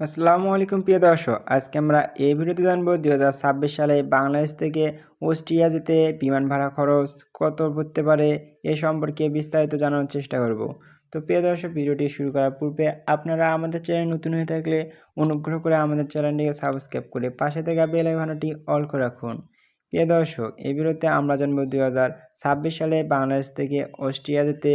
আসসালামু আলাইকুম প্রিয় দর্শক, আজকে আমরা এই ভিডিওতে জানব দু হাজার ছাব্বিশ সালে বাংলাদেশ থেকে অস্ট্রিয়া যেতে বিমান ভাড়া খরচ কত পড়তে পারে এ সম্পর্কে বিস্তারিত জানার চেষ্টা করব। তো প্রিয় দর্শক, ভিডিওটি শুরু করার পূর্বে আপনারা আমাদের চ্যানেল নতুন হয়ে থাকলে অনুগ্রহ করে আমাদের চ্যানেলটিকে সাবস্ক্রাইব করে পাশে থাকা বেল আইকনটি অল করে রাখুন। প্রিয় দর্শক এই ভিডিওতে আমরা জানব দু হাজার ছাব্বিশ সালে বাংলাদেশ থেকে অস্ট্রিয়া যেতে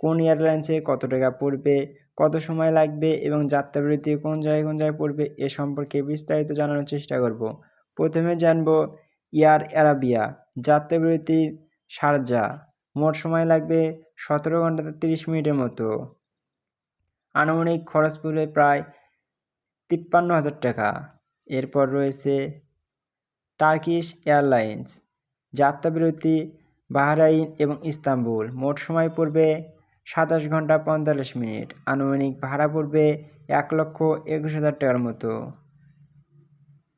কোন এয়ারলাইন্সে কত টাকা পড়বে কত সময় লাগবে এবং যাত্রাবিরতি কোন জায়গায় কোন জায়গায় পড়বে এ সম্পর্কে বিস্তারিত জানানোর চেষ্টা করব। প্রথমে জানব এয়ার অ্যারাবিয়া, যাত্রাবিরতি সারজা, মোট সময় লাগবে সতেরো ঘণ্টা তিরিশ মিনিটের মতো। আনুমানিক খরচ পড়বে প্রায় তিপ্পান্ন হাজার টাকা। এরপর রয়েছে টার্কিশ এয়ারলাইন্স, যাত্রাবিরতি বাহরাইন এবং ইস্তাম্বুল, মোট সময় পড়বে সাতাশ ঘণ্টা পঁয়তাল্লিশ মিনিট। আনুমানিক ভাড়া পড়বে এক লক্ষ একুশ হাজার টাকার মতো।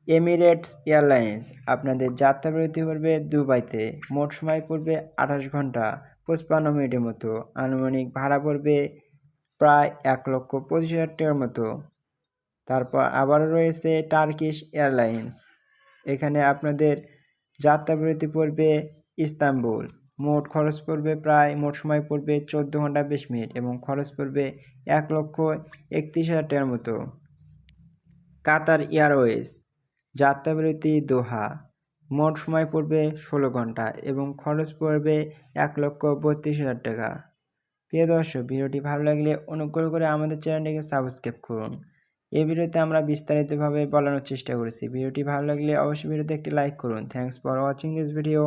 এমিরেটস এয়ারলাইন্স আপনাদের যাত্রাবিরতি পড়বে দুবাইতে। মোট সময় পড়বে আঠাশ ঘণ্টা পঁচপান্ন মিনিটের মতো। আনুমানিক ভাড়া পড়বে প্রায় এক লক্ষ পঁচিশ হাজার টাকার মতো। তারপর আবারও রয়েছে টার্কিশ এয়ারলাইন্স। এখানে আপনাদের যাত্রাবিরতি পড়বে ইস্তাম্বুল। মোট খরচ পড়বে প্রায়, মোট সময় পড়বে চোদ্দ ঘণ্টা বিশ মিনিট এবং খরচ পড়বে এক লক্ষ একত্রিশ হাজার টাকার মতো। কাতার এয়ারওয়েজ, যাত্রাবিরতি দোহা, মোট সময় পড়বে ষোলো ঘণ্টা এবং খরচ পড়বে এক লক্ষ বত্রিশ হাজার টাকা। প্রিয় দর্শক, ভিডিওটি ভালো লাগলে অনুগ্রহ করে আমাদের চ্যানেলটিকে সাবস্ক্রাইব করুন। এই ভিডিওতে আমরা বিস্তারিতভাবে বলানোর চেষ্টা করেছি। ভিডিওটি ভালো লাগলে অবশ্যই ভিডিওতে একটি লাইক করুন। Thanks for watching this video